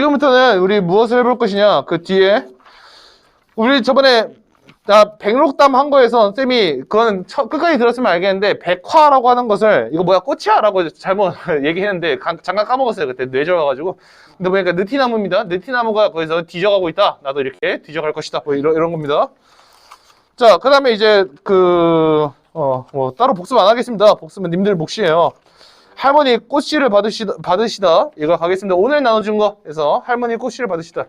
지금부터는 우리 무엇을 해볼 것이냐? 그 뒤에 우리 저번에 나 백록담 한 거에서 쌤이 그거는 처- 끝까지 들었으면 알겠는데 백화라고 하는 것을 이거 뭐야? 꽃이야 라고 잘못 얘기했는데 가- 잠깐 까먹었어요 그때. 뇌절와가지고. 근데 보니까 느티나무입니다. 느티나무가 거기서 뒤져가고 있다. 나도 이렇게 뒤져갈 것이다. 뭐 이런 이런 겁니다. 자 그 다음에 이제 그 어 뭐 따로 복습 안 하겠습니다. 복습은 님들 몫이에요 할머니 꽃씨를 받으시다, 받으시다. 이거 가겠습니다. 오늘 나눠준 거에서 할머니 꽃씨를 받으시다.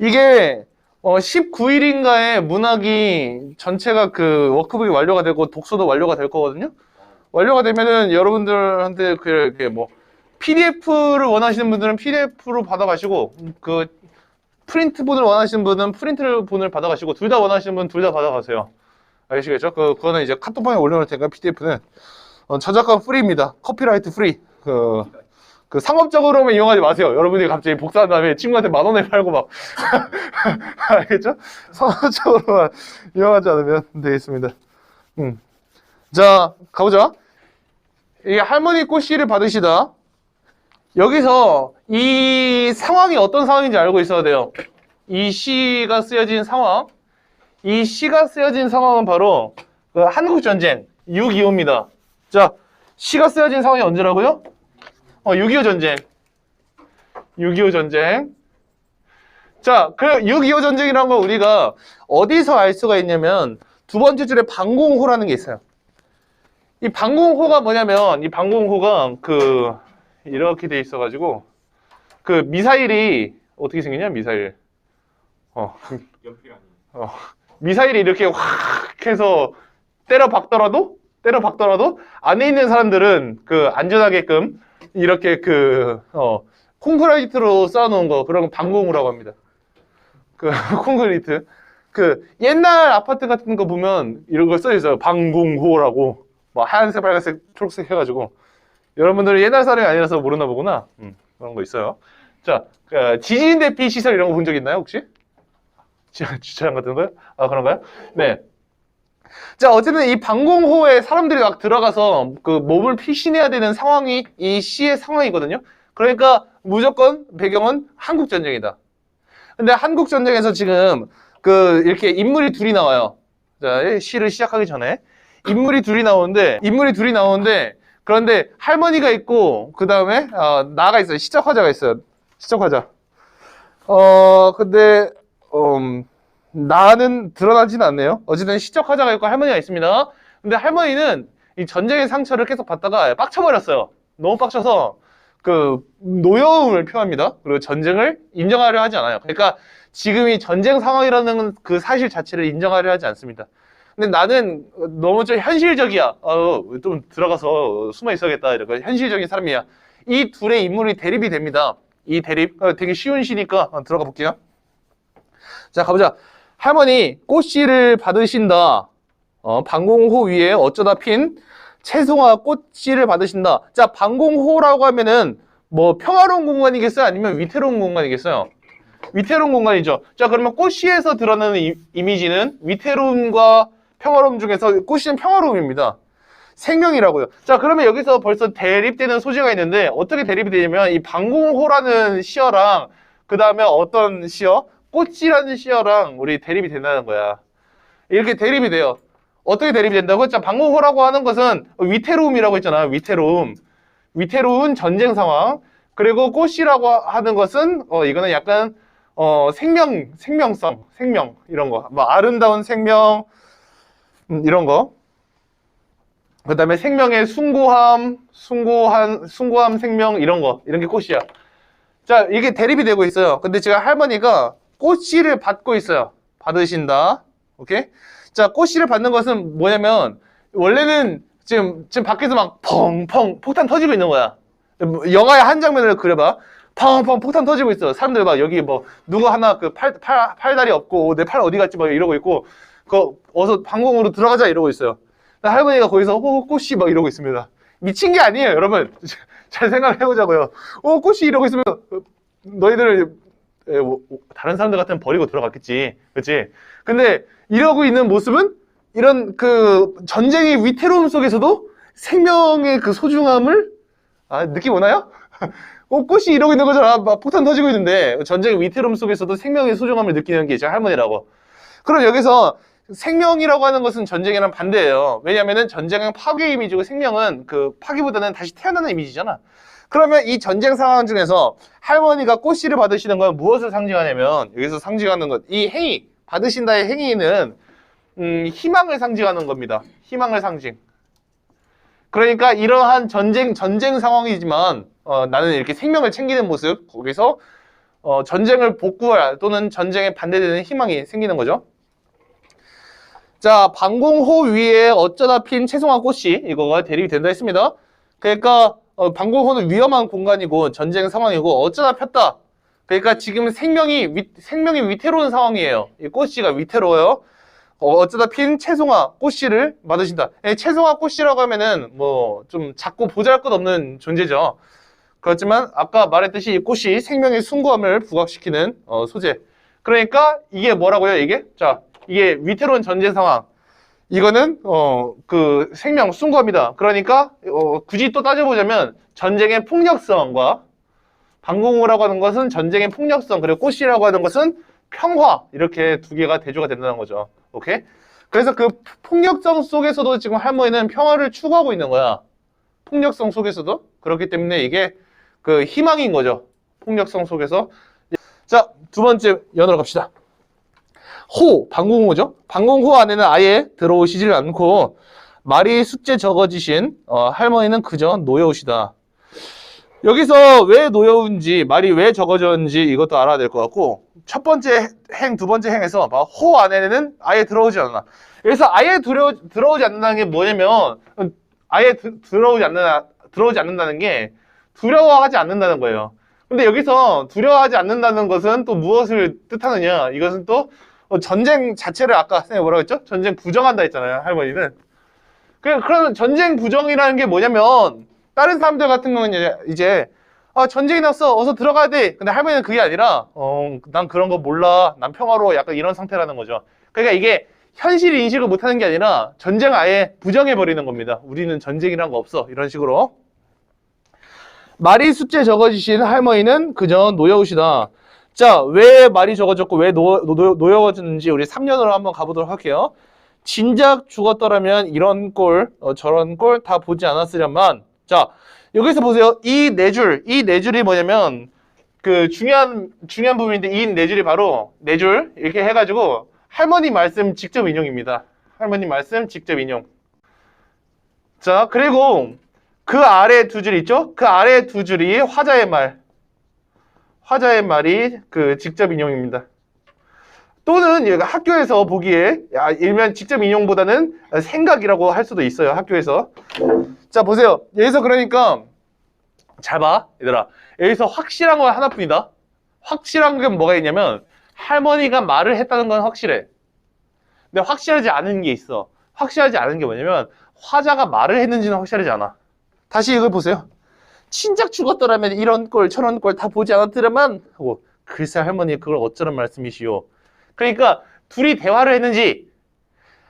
이게 어, 19일인가에 문학이 전체가 그 워크북이 완료가 되고 독서도 완료가 될 거거든요. 완료가 되면은 여러분들한테 그 이렇게 뭐 PDF를 원하시는 분들은 PDF로 받아가시고 그 프린트 본을 원하시는 분은 프린트 본을 받아가시고 둘 다 원하시는 분은 둘 다 받아가세요. 아시겠죠? 그 그거는 이제 카톡방에 올려놓을 테니까 PDF는 어, 저작권 프리입니다. 커피라이트 프리. 그, 그 상업적으로만 이용하지 마세요. 여러분이 갑자기 복사한 다음에 친구한테 만 원에 팔고 막. 알겠죠? 상업적으로만 이용하지 않으면 되겠습니다. 음. 자, 가보자. 이게 할머니 꽃씨를 받으시다. 여기서 이 상황이 어떤 상황인지 알고 있어야 돼요. 이 시가 쓰여진 상황. 이 시가 쓰여진 상황은 바로 그 한국전쟁 6.25입니다. 자, 시가 쓰여진 상황이 언제라고요? 어, 6.25 전쟁. 6.25 전쟁. 자, 그6.25 전쟁이라는 걸 우리가 어디서 알 수가 있냐면 두 번째 줄에 방공호라는 게 있어요. 이 방공호가 뭐냐면 이 방공호가 그 이렇게 돼 있어가지고 그 미사일이 어떻게 생겼냐 미사일. 어, 연필. 어, 미사일이 이렇게 확 해서 때려 박더라도 때려 박더라도 안에 있는 사람들은 그 안전하게끔 이렇게 그 어, 콘크리트로 쌓아놓은 거 그런 거 방공호라고 합니다. 그 콘크리트 그 옛날 아파트 같은 거 보면 이런 거 써 있어요. 방공호라고 뭐 하얀색, 빨간색, 초록색 해가지고 여러분들은 옛날 사람이 아니라서 모르나 보구나. 음, 그런 거 있어요. 자, 그 지진 대피 시설 이런 거 본 적 있나요 혹시? 지- 주차장 같은 거요? 아 그런가요? 네. 자 어쨌든 이 방공호에 사람들이 막 들어가서 그 몸을 피신해야 되는 상황이 이 시의 상황이거든요. 그러니까 무조건 배경은 한국 전쟁이다. 근데 한국 전쟁에서 지금 그 이렇게 인물이 둘이 나와요. 자이 시를 시작하기 전에 인물이 둘이 나오는데 인물이 둘이 나오는데 그런데 할머니가 있고 그 다음에 어, 나가 있어요. 시적 화자가 있어요. 시적 화자. 어 근데 음, 나는 드러나진 않네요. 어쨌든 시적 화자가 있고 할머니가 있습니다. 근데 할머니는 이 전쟁의 상처를 계속 받다가 빡쳐버렸어요. 너무 빡쳐서 그 노여움을 표합니다. 그리고 전쟁을 인정하려 하지 않아요. 그러니까 지금이 전쟁 상황이라는 그 사실 자체를 인정하려 하지 않습니다. 근데 나는 너무 좀 현실적이야. 어, 좀 들어가서 숨어 있어야겠다. 이렇게 현실적인 사람이야. 이 둘의 인물이 대립이 됩니다. 이 대립 어, 되게 쉬운 시니까 어, 들어가 볼게요. 자, 가보자. 할머니, 꽃씨를 받으신다. 어, 방공호 위에 어쩌다 핀 채송화 꽃씨를 받으신다. 자, 방공호라고 하면은 뭐 평화로운 공간이겠어요? 아니면 위태로운 공간이겠어요? 위태로운 공간이죠. 자, 그러면 꽃씨에서 드러나는 이, 이미지는 위태로움과 평화로움 중에서 꽃씨는 평화로움입니다. 생명이라고요. 자, 그러면 여기서 벌써 대립되는 소지가 있는데 어떻게 대립이 되냐면 이 방공호라는 시어랑 그 다음에 어떤 시어? 꽃이라는 시어랑 우리 대립이 된다는 거야. 이렇게 대립이 돼요. 어떻게 대립이 된다고? 자, 방공호라고 하는 것은 위태로움이라고 했잖아. 위태로움. 위태로운 전쟁 상황. 그리고 꽃이라고 하는 것은 어 이거는 약간 어 생명, 생명성, 생명 이런 거. 뭐 아름다운 생명 음, 이런 거. 그다음에 생명의 숭고함, 숭고한 숭고함 생명 이런 거. 이런 게 꽃이야. 자, 이게 대립이 되고 있어요. 근데 제가 할머니가 꽃씨를 받고 있어요. 받으신다. 오케이? 자, 꽃씨를 받는 것은 뭐냐면, 원래는 지금, 지금 밖에서 막 펑펑 폭탄 터지고 있는 거야. 뭐 영화의 한 장면을 그려봐. 펑펑 폭탄 터지고 있어. 사람들 막 여기 뭐, 누구 하나 그 팔, 팔, 팔 다리 없고, 내 팔 어디 갔지? 막 이러고 있고, 그, 어서 방공으로 들어가자 이러고 있어요. 할머니가 거기서, 어, 꽃이 막 이러고 있습니다. 미친 게 아니에요, 여러분. 잘 생각을 해보자고요. 어, 꽃이 이러고 있으면, 어, 너희들 에, 뭐, 다른 사람들 같으면 버리고 들어갔겠지. 그치? 근데 이러고 있는 모습은 이런 그 전쟁의 위태로움 속에서도 생명의 그 소중함을 아, 느낌 오나요? 어, 꽃이 이러고 있는 거잖아. 막 폭탄 터지고 있는데 전쟁의 위태로움 속에서도 생명의 소중함을 느끼는 게제 할머니라고. 그럼 여기서 생명이라고 하는 것은 전쟁이랑 반대예요. 왜냐하면 전쟁은 파괴 이미지고 생명은 그 파괴보다는 다시 태어나는 이미지잖아. 그러면 이 전쟁 상황 중에서 할머니가 꽃씨를 받으시는 건 무엇을 상징하냐면 여기서 상징하는 것, 이 행위 받으신다의 행위는 음, 희망을 상징하는 겁니다. 희망을 상징. 그러니까 이러한 전쟁 전쟁 상황이지만 어, 나는 이렇게 생명을 챙기는 모습 거기서 어, 전쟁을 복구할 또는 전쟁에 반대되는 희망이 생기는 거죠. 자, 방공호 위에 어쩌다 핀 채송화 꽃이 이거가 대립이 된다 했습니다. 그러니까 어, 방공호는 위험한 공간이고 전쟁 상황이고 어쩌다 폈다. 그러니까 지금 생명이 위, 생명이 위태로운 상황이에요. 이 꽃씨가 위태로워요. 어, 어쩌다 핀 채송화 꽃씨를 받으신다. 예, 채송화 꽃씨라고 하면은 뭐 좀 작고 보잘것없는 존재죠. 그렇지만 아까 말했듯이 이 꽃이 생명의 숭고함을 부각시키는 어, 소재. 그러니까 이게 뭐라고요? 이게 자 이게 위태로운 전쟁 상황. 이거는 어 그 생명 숭고합니다. 그러니까 어, 굳이 또 따져보자면 전쟁의 폭력성과 방공호라고 하는 것은 전쟁의 폭력성 그리고 꽃이라고 하는 것은 평화 이렇게 두 개가 대조가 된다는 거죠. 오케이? 그래서 그 폭력성 속에서도 지금 할머니는 평화를 추구하고 있는 거야. 폭력성 속에서도 그렇기 때문에 이게 그 희망인 거죠. 폭력성 속에서 자 두 번째 연어로 갑시다. 호 방공호죠. 방공호 안에는 아예 들어오시질 않고 말이 숫제 적어지신 어, 할머니는 그저 노여우시다. 여기서 왜 노여운지 말이 왜 적어졌는지 이것도 알아야 될 것 같고 첫 번째 행, 두 번째 행에서 봐, 호 안에는 아예 들어오지 않아. 그래서 아예 들어, 들어오지 않는다는 게 뭐냐면 아예 드- 들어오지 않는 들어오지 않는다는 게 두려워하지 않는다는 거예요. 근데 여기서 두려워하지 않는다는 것은 또 무엇을 뜻하느냐? 이것은 또 어, 전쟁 자체를 아까 선생님 뭐라고 했죠? 전쟁 부정한다 했잖아요, 할머니는. 그, 그러면 전쟁 부정이라는 게 뭐냐면, 다른 사람들 같은 경우는 이제, 아, 전쟁이 났어. 어서 들어가야 돼. 근데 할머니는 그게 아니라, 어, 난 그런 거 몰라. 난 평화로워. 약간 이런 상태라는 거죠. 그러니까 이게 현실 인식을 못 하는 게 아니라 전쟁을 아예 부정해버리는 겁니다. 우리는 전쟁이란 거 없어. 이런 식으로. 말이 숫제 적어지신 할머니는 그저 노여우시다. 자, 왜 말이 적어졌고 왜 노, 노, 노여워졌는지 우리 3년으로 한번 가보도록 할게요. 진작 죽었더라면 이런 꼴, 어, 저런 꼴 다 보지 않았으련만. 자, 여기서 보세요. 이 네 줄, 이 네 줄이 뭐냐면 그 중요한 중요한 부분인데 이 네 줄이 바로 네 줄 이렇게 해가지고 할머니 말씀 직접 인용입니다. 할머니 말씀 직접 인용. 자, 그리고 그 아래 두 줄 있죠? 그 아래 두 줄이 화자의 말. 화자의 말이 그 직접 인용입니다. 또는 얘가 학교에서 보기에 야, 일면 직접 인용보다는 생각이라고 할 수도 있어요. 학교에서. 자, 보세요. 여기서 그러니까 잘 봐. 얘들아. 여기서 확실한 건 하나뿐이다. 확실한 게 뭐가 있냐면 할머니가 말을 했다는 건 확실해. 근데 확실하지 않은 게 있어. 확실하지 않은 게 뭐냐면 화자가 말을 했는지는 확실하지 않아. 다시 이걸 보세요. 친작 죽었더라면 이런 꼴 저런 꼴다 보지 않았더라만 하고 글쎄 할머니 그걸 어쩌란 말씀이시오. 그러니까 둘이 대화를 했는지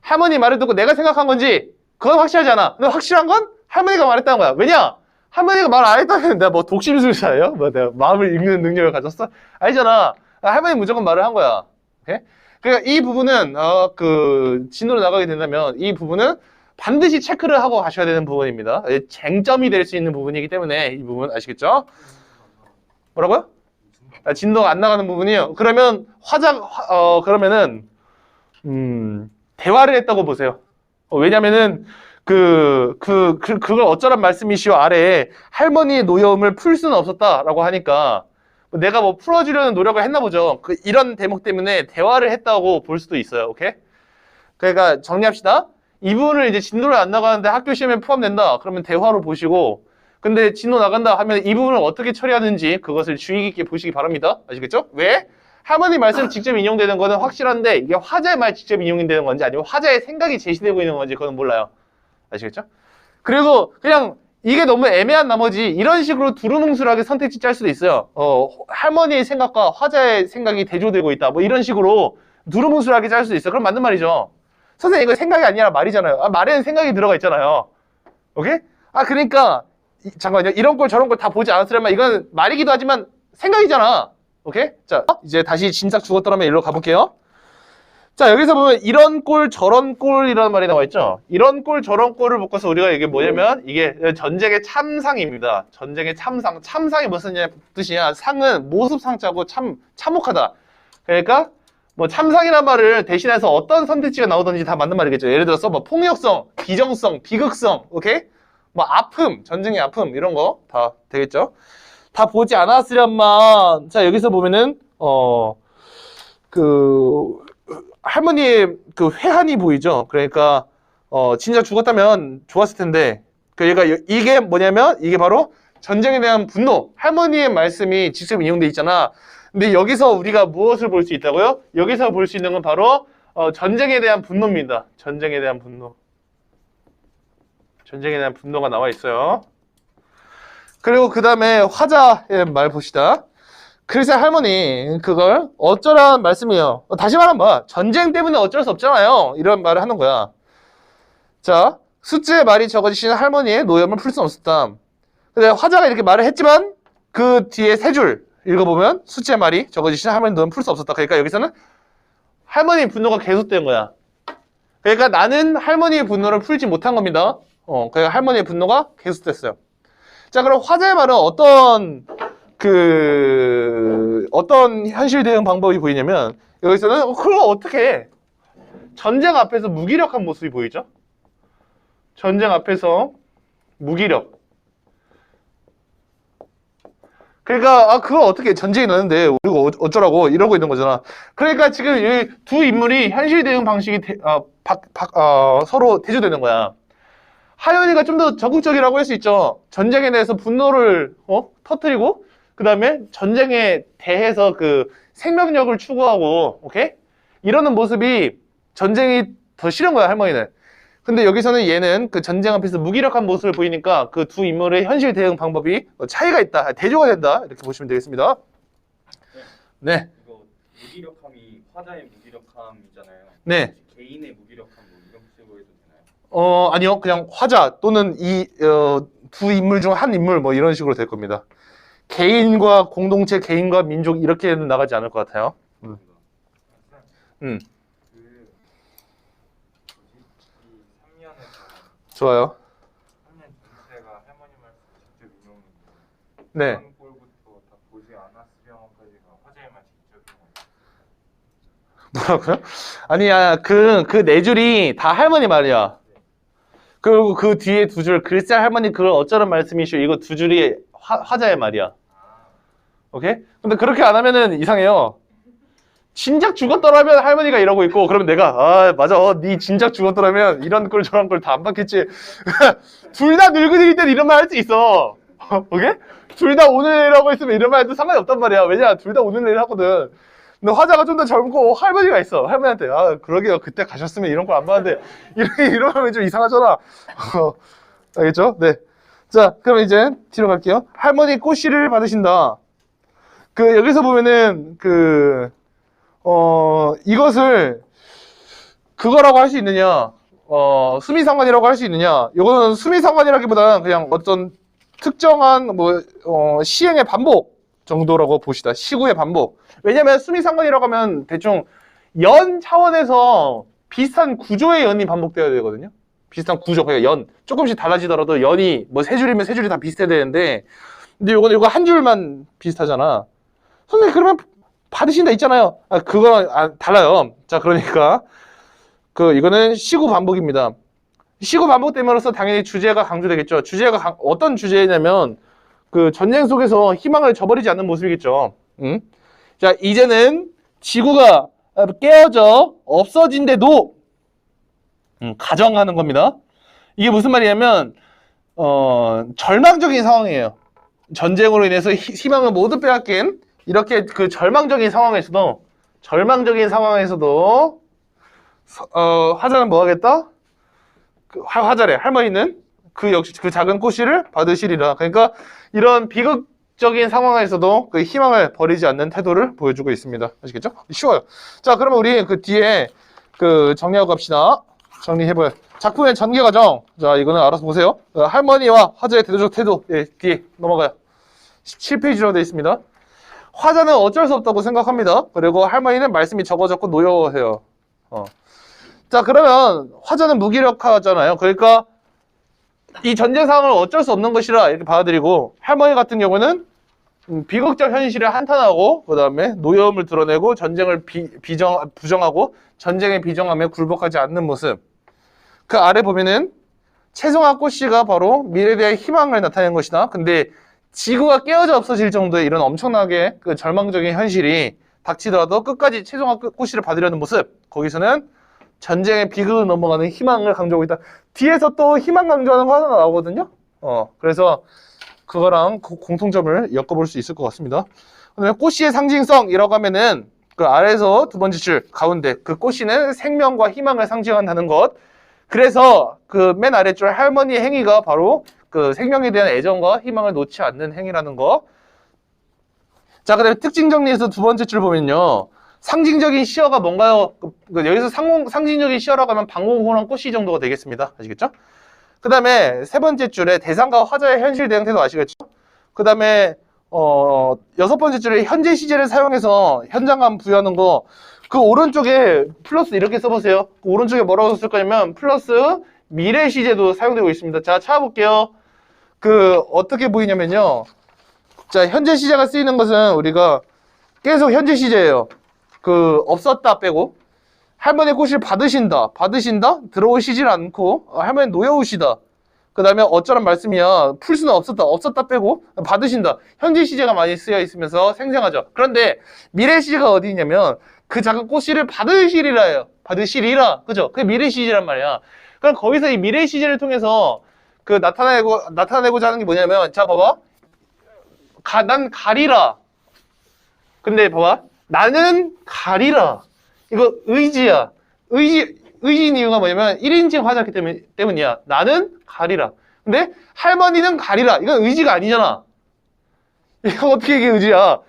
할머니 말을 듣고 내가 생각한 건지 그건 확실하지 않아. 근데 확실한 건 할머니가 말했다는 거야. 왜냐? 할머니가 말 안 했다면 내가 뭐 독심술사예요? 뭐 내가 마음을 읽는 능력을 가졌어? 아니잖아. 할머니 무조건 말을 한 거야. 오케이? 그러니까 이 부분은 어, 그 진도로 나가게 된다면 이 부분은 반드시 체크를 하고 가셔야 되는 부분입니다. 예, 쟁점이 될 수 있는 부분이기 때문에 이 부분 아시겠죠? 뭐라고요? 아, 진도가 안 나가는 부분이요. 그러면 화자 화- 어 그러면은 음 대화를 했다고 보세요. 어, 왜냐면은 그, 그, 그, 그걸 어쩌란 말씀이시오 아래에 할머니의 노여움을 풀 수는 없었다라고 하니까 뭐 내가 뭐 풀어주려는 노력을 했나 보죠. 그 이런 대목 때문에 대화를 했다고 볼 수도 있어요. 오케이? 그러니까 정리합시다. 이 부분을 이제 진도를 안 나가는데 학교 시험에 포함된다. 그러면 대화로 보시고 근데 진도 나간다 하면 이 부분을 어떻게 처리하는지 그것을 주의 깊게 보시기 바랍니다. 아시겠죠? 왜? 할머니 말씀 직접 인용되는 거는 확실한데 이게 화자의 말 직접 인용이 되는 건지 아니면 화자의 생각이 제시되고 있는 건지 그건 몰라요. 아시겠죠? 그리고 그냥 이게 너무 애매한 나머지 이런 식으로 두루뭉술하게 선택지 짤 수도 있어요. 어, 할머니의 생각과 화자의 생각이 대조되고 있다. 뭐 이런 식으로 두루뭉술하게 짤 수도 있어요. 그럼 맞는 말이죠. 선생님 이거 생각이 아니라 말이잖아요. 아, 말에는 생각이 들어가 있잖아요. 오케이? 아 그러니까 이- 잠깐만요. 이런 꼴 저런 꼴다 보지 않았으려면 이건 말이기도 하지만 생각이잖아. 오케이? 자, 이제 다시 진작 죽었더라면 일로 가볼게요. 자, 여기서 보면 이런 꼴 저런 꼴이라는 말이 나와 있죠. 이런 꼴 저런 꼴을 묶어서 우리가 이게 뭐냐면 이게 전쟁의 참상입니다. 전쟁의 참상. 참상이 무슨 뜻이냐? 상은 모습 상자고 참 참혹하다. 그러니까 뭐 참상이란 말을 대신해서 어떤 선택지가 나오든지 다 맞는 말이겠죠. 예를 들어서 뭐 폭력성, 비정성, 비극성, 오케이? 뭐 아픔, 전쟁의 아픔 이런 거 다 되겠죠. 다 보지 않았으련만 자 여기서 보면은 어 그 할머니의 그 회한이 보이죠. 그러니까 어 진짜 죽었다면 좋았을 텐데 그 얘가 여- 이게 뭐냐면 이게 바로 전쟁에 대한 분노. 할머니의 말씀이 직접 인용돼 있잖아. 근데 여기서 우리가 무엇을 볼 수 있다고요? 여기서 볼 수 있는 건 바로 어, 전쟁에 대한 분노입니다. 전쟁에 대한 분노. 전쟁에 대한 분노가 나와 있어요. 그리고 그 다음에 화자의 말 봅시다. 그래서 할머니 그걸 어쩌라는 말씀이에요. 어, 다시 말하면 뭐야? 전쟁 때문에 어쩔 수 없잖아요. 이런 말을 하는 거야. 자, 숫자의 말이 적어지시는 할머니의 노염을 풀 수 없었다. 근데 화자가 이렇게 말을 했지만 그 뒤에 세 줄 읽어보면 숫자의 말이 적어지시는 할머니 노염을 풀수 없었다. 그러니까 여기서는 할머니 분노가 계속된 거야. 그러니까 나는 할머니의 분노를 풀지 못한 겁니다. 어, 그러니까 할머니의 분노가 계속됐어요. 자, 그럼 화자의 말은 어떤 그 어떤 현실 대응 방법이 보이냐면 여기서는 어, 그걸 어떻게 해? 전쟁 앞에서 무기력한 모습이 보이죠? 전쟁 앞에서 무기력. 그러니까 아 그걸 어떻게 해? 전쟁이 나는데 우리가 어- 어쩌라고 이러고 있는 거잖아. 그러니까 지금 이두 인물이 현실 대응 방식이 대- 어, 박- 박- 어, 서로 대조되는 거야. 하연이가 좀 더 적극적이라고 할 수 있죠. 전쟁에 대해서 분노를 어? 터뜨리고 그 다음에 전쟁에 대해서 그 생명력을 추구하고 오케이 이러는 모습이 전쟁이 더 싫은 거야 할머니는. 근데 여기서는 얘는 그 전쟁 앞에서 무기력한 모습을 보이니까 그 두 인물의 현실 대응 방법이 어, 차이가 있다, 대조가 된다 이렇게 보시면 되겠습니다. 네, 이거 무기력함이 화자의 무기력함이잖아요. 네. 개인의 무기력함 뭐 이런 식으로 해도 되나요? 어 아니요 그냥 화자 또는 이 어, 두 인물 중 한 인물 뭐 이런 식으로 될 겁니다. 개인과 공동체, 개인과 민족 이렇게는 나가지 않을 것 같아요. 음. 음. 그 뭐지? 이 3년에서 좋아요. 3년 전체가 할머니 말씀 직접 인용인데 네. 다 보지 직접인. 뭐라고요? 아니야 그 그 네 줄이 다 할머니 말이야. 그리고 그 뒤에 두 줄 글쎄 할머니 그걸 어쩌란 말씀이시오 이거 두 줄이 화, 화자의 말이야. 아, 오케이? 근데 그렇게 안 하면은 이상해요. 진작 죽었더라면 할머니가 이러고 있고 그러면 내가 아 맞아 어, 네 진작 죽었더라면 이런 꼴 저런 꼴 다 안 받겠지. 둘 다 늙은이일 땐 이런 말 할 수 있어. 오케이? 둘 다 오늘 내일하고 있으면 이런 말 해도 상관이 없단 말이야. 왜냐 둘 다 오늘 내일 하거든. 근데 화자가 좀 더 젊고 할머니가 있어. 할머니한테 아 그러게요 그때 가셨으면 이런 걸 안 받는데 이러, 이러면 좀 이상하잖아. 어, 알겠죠? 네. 자 그럼 이제 뒤로 갈게요. 할머니 꽃씨를 받으신다. 그 여기서 보면은 그 어 이것을 그거라고 할 수 있느냐? 어 수미상관이라고 할 수 있느냐? 이거는 수미상관이라기보다는 그냥 어떤 특정한 뭐 어, 시행의 반복 정도라고 보시다. 시구의 반복. 왜냐면 수미상관이라고 하면 대충 연 차원에서 비슷한 구조의 연이 반복되어야 되거든요. 비슷한 구조 그러니까 연. 조금씩 달라지더라도 연이 뭐 세 줄이면 세 줄이 다 비슷해야 되는데 근데 이거는 이거 한 줄만 비슷하잖아. 선생님 그러면 받으신다 있잖아요. 아, 그거랑 아, 달라요. 자, 그러니까 그 이거는 시구 반복입니다. 시구 반복됨으로써 당연히 주제가 강조되겠죠. 주제가 강- 어떤 주제냐면 그 전쟁 속에서 희망을 저버리지 않는 모습이겠죠. 응? 자, 이제는 지구가 깨어져 없어진데도 음, 가정하는 겁니다. 이게 무슨 말이냐면 어, 절망적인 상황이에요. 전쟁으로 인해서 희- 희망을 모두 빼앗긴 이렇게 그 절망적인 상황에서도 절망적인 상황에서도 서- 어, 화자는 뭐 하겠다? 그 화, 화자래 할머니는 그 역시 그 작은 꽃씨를 받으시리라. 그러니까 이런 비극적인 상황에서도 그 희망을 버리지 않는 태도를 보여주고 있습니다. 아시겠죠? 쉬워요. 자, 그러면 우리 그 뒤에 그 정리하고 갑시다. 정리해봐요. 작품의 전개 과정. 자, 이거는 알아서 보세요. 어, 할머니와 화자의 대도적 태도. 예, 뒤에 넘어가요. 17페이지로 되어 있습니다. 화자는 어쩔 수 없다고 생각합니다. 그리고 할머니는 말씀이 적어졌고 노여워해요. 어. 자, 그러면 화자는 무기력하잖아요. 그러니까 이 전제 상황을 어쩔 수 없는 것이라 이렇게 받아들이고 할머니 같은 경우는 음, 비극적 현실을 한탄하고 그 다음에 노여움을 드러내고 전쟁을 비, 비정, 부정하고 전쟁에 비정하며 굴복하지 않는 모습 그 아래 보면은 최송화 꽃씨가 바로 미래에 대한 희망을 나타낸 것이다 근데 지구가 깨어져 없어질 정도의 이런 엄청나게 그 절망적인 현실이 닥치더라도 끝까지 최송화 꽃씨를 받으려는 모습 거기서는 전쟁의 비극을 넘어가는 희망을 강조하고 있다 뒤에서 또 희망 강조하는 거 하나 나오거든요 어 그래서 그거랑 고- 공통점을 엮어볼 수 있을 것 같습니다. 그다음에 꽃씨의 상징성이라고 하면은 그 아래에서 두 번째 줄 가운데 그 꽃씨는 생명과 희망을 상징한다는 것. 그래서 그 맨 아래 줄 할머니의 행위가 바로 그 생명에 대한 애정과 희망을 놓지 않는 행위라는 거. 자, 그 다음에 특징 정리에서 두 번째 줄 보면요. 상징적인 시어가 뭔가요? 그- 그 여기서 상공, 상징적인 시어라고 하면 방공호랑 꽃씨 정도가 되겠습니다. 아시겠죠? 그 다음에 세 번째 줄에 대상과 화자의 현실 대응 태도 아시겠죠? 그 다음에 어 여섯 번째 줄에 현재 시제를 사용해서 현장감 부여하는 거 그 오른쪽에 플러스 이렇게 써보세요. 그 오른쪽에 뭐라고 쓸 거냐면 플러스 미래 시제도 사용되고 있습니다. 자 찾아볼게요. 그 어떻게 보이냐면요. 자 현재 시제가 쓰이는 것은 우리가 계속 현재 시제예요. 그 없었다 빼고 할머니 꽃을 받으신다, 받으신다, 들어오시질 않고 어, 할머니 노여우시다. 그 다음에 어쩌란 말씀이야. 풀 수는 없었다, 없었다 빼고 받으신다. 현재 시제가 많이 쓰여 있으면서 생생하죠. 그런데 미래 시제가 어디 있냐면 그 작은 꽃씨를 받으시리라예요. 받으시리라, 그죠? 그게 미래 시제란 말이야. 그럼 거기서 이 미래 시제를 통해서 그 나타내고 나타내고자 하는 게 뭐냐면 자 봐봐, 가, 난 가리라. 근데 봐봐, 나는 가리라. 이거 의지야. 의지, 의지인 이유가 뭐냐면 1인칭 화자기 때문, 때문이야. 나는 가리라. 근데 할머니는 가리라. 이건 의지가 아니잖아. 이거 어떻게 이게 의지야?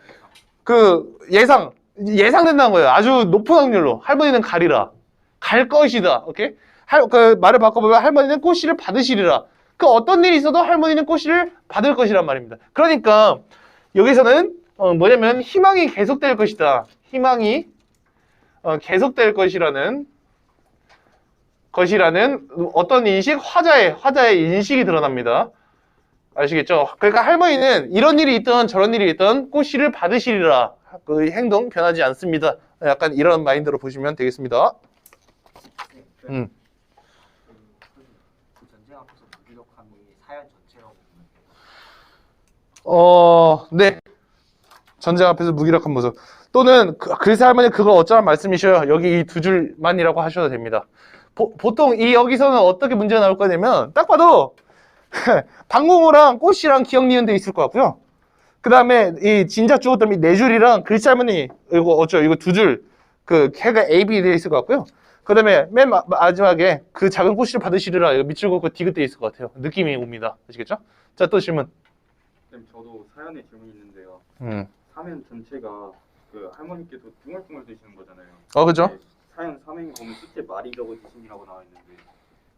그 예상, 예상된다는 거예요. 아주 높은 확률로. 할머니는 가리라. 갈 것이다. 오케이? 할, 그 말을 바꿔보면 할머니는 꽃씨를 받으시리라. 그 어떤 일이 있어도 할머니는 꽃씨를 받을 것이란 말입니다. 그러니까 여기서는 어, 뭐냐면 희망이 계속될 것이다. 희망이 어, 계속될 것이라는 것이라는 어떤 인식 화자의 화자의 인식이 드러납니다. 아시겠죠? 그러니까 할머니는 이런 일이 있던 저런 일이 있던 꽃씨를 받으시리라 그 행동 변하지 않습니다. 약간 이런 마인드로 보시면 되겠습니다. 음. 그 전쟁 앞에서 무기력함이 사연 전체라고 보면 돼요. 어, 네. 전쟁 앞에서 무기력한 모습. 또는 그, 글쎄 할머니 그거 어쩌란 말씀이셔요. 여기 이 두 줄만이라고 하셔도 됩니다. 보, 보통 이 여기서는 어떻게 문제가 나올 거냐면 딱 봐도 방공호랑 꽃이랑 기억 니은 돼 있을 것 같고요. 그 다음에 이 진작 주었던 이네 줄이랑 글씨 할머니 이거 어쩌 이거 두 줄 그 해가 A, B 돼 있을 것 같고요. 그 다음에 맨 마, 마지막에 그 작은 꽃씨를 받으시리라 이거 밑줄 긋고 디귿 돼 있을 것 같아요. 느낌이 옵니다. 아시겠죠? 자 또 질문. 선생님 저도 사연에 질문이 있는데요. 음. 사연 전체가 그 할머니께서 뚱얼뚱얼 드시는 거잖아요. 어 그죠? 네, 사연 3행에 보면 끝에 말이 적어지신이라고 나와 있는데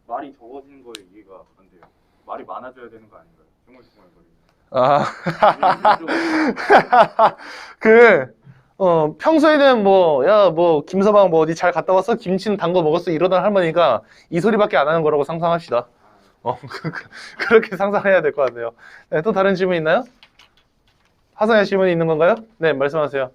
말이 적어진 거에 이해가 안 돼요. 말이 많아져야 되는 거 아닌가요? 뚱얼뚱얼거리는. 아, 그, 어, 평소에는 뭐, 야, 뭐, 김서방 뭐 어디 잘 갔다 왔어? 김치는 단 거 먹었어? 이러던 할머니가 이 소리밖에 안 하는 거라고 상상합시다. 어, 그, 그, 그렇게 상상해야 될 것 같네요. 네, 또 다른 질문 있나요? 하성의 질문이 있는 건가요? 네, 말씀하세요.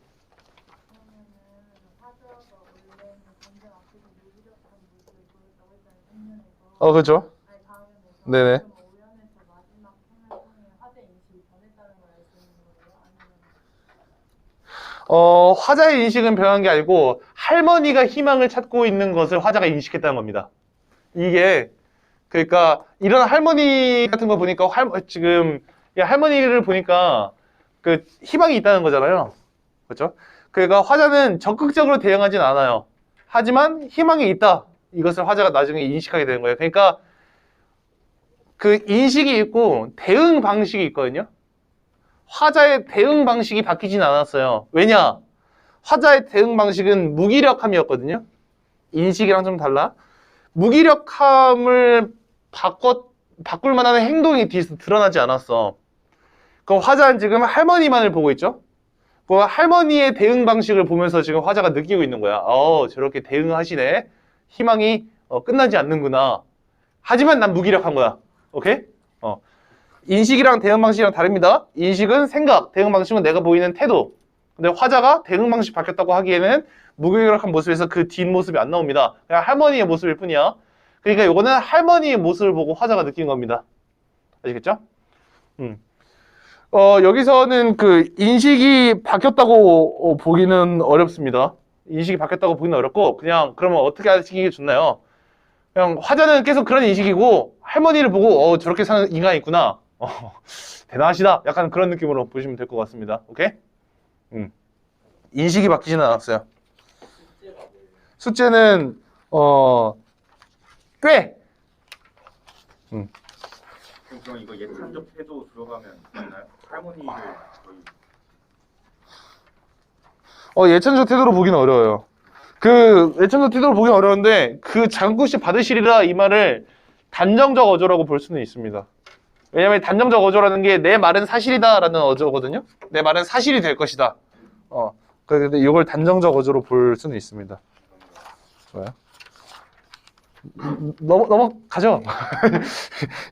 어, 다음에서. 네네. 어, 화자의 인식은 변한 게 아니고 할머니가 희망을 찾고 있는 것을 화자가 인식했다는 겁니다. 이게 그러니까 이런 할머니 같은 거 보니까 할, 지금 이 할머니를 보니까 그 희망이 있다는 거잖아요. 그렇죠? 그러니까 화자는 적극적으로 대응하진 않아요. 하지만 희망이 있다. 이것을 화자가 나중에 인식하게 되는 거예요. 그러니까 그 인식이 있고 대응 방식이 있거든요. 화자의 대응 방식이 바뀌진 않았어요. 왜냐? 화자의 대응 방식은 무기력함이었거든요. 인식이랑 좀 달라. 무기력함을 바꿔 바꿀 만한 행동이 뒤에서 드러나지 않았어. 그럼 화자는 지금 할머니만을 보고 있죠? 그 할머니의 대응 방식을 보면서 지금 화자가 느끼고 있는 거야. 어, 저렇게 대응하시네. 희망이 어, 끝나지 않는구나. 하지만 난 무기력한 거야. 오케이? 어. 인식이랑 대응 방식이랑 다릅니다. 인식은 생각, 대응 방식은 내가 보이는 태도. 근데 화자가 대응 방식 바뀌었다고 하기에는 무기력한 모습에서 그 뒷모습이 안 나옵니다. 그냥 할머니의 모습일 뿐이야. 그러니까 이거는 할머니의 모습을 보고 화자가 느낀 겁니다. 아시겠죠? 음. 어, 여기서는 그 인식이 바뀌었다고 어, 보기는 어렵습니다. 인식이 바뀌었다고 보기는 어렵고 그냥 그러면 어떻게 하시는 게 좋나요? 그냥 화자는 계속 그런 인식이고 할머니를 보고 어, 저렇게 사는 인간이 있구나. 어, 대단하시다. 약간 그런 느낌으로 보시면 될 것 같습니다. 오케이? 음. 인식이 바뀌지는 않았어요. 숙제는 어, 꽤 그럼, 그럼 이거 예찬적 태도 들어가면 맞나요? 할머니를 거의 어, 예천적 태도로 보기는 어려워요. 그 예천적 태도로 보기는 어려운데 그 장구씨 받으시리라 이 말을 단정적 어조라고 볼 수는 있습니다. 왜냐면 단정적 어조라는 게 내 말은 사실이다라는 어조거든요. 내 말은 사실이 될 것이다. 어, 그런데 이걸 단정적 어조로 볼 수는 있습니다. 좋아요. 넘어 넘어가죠.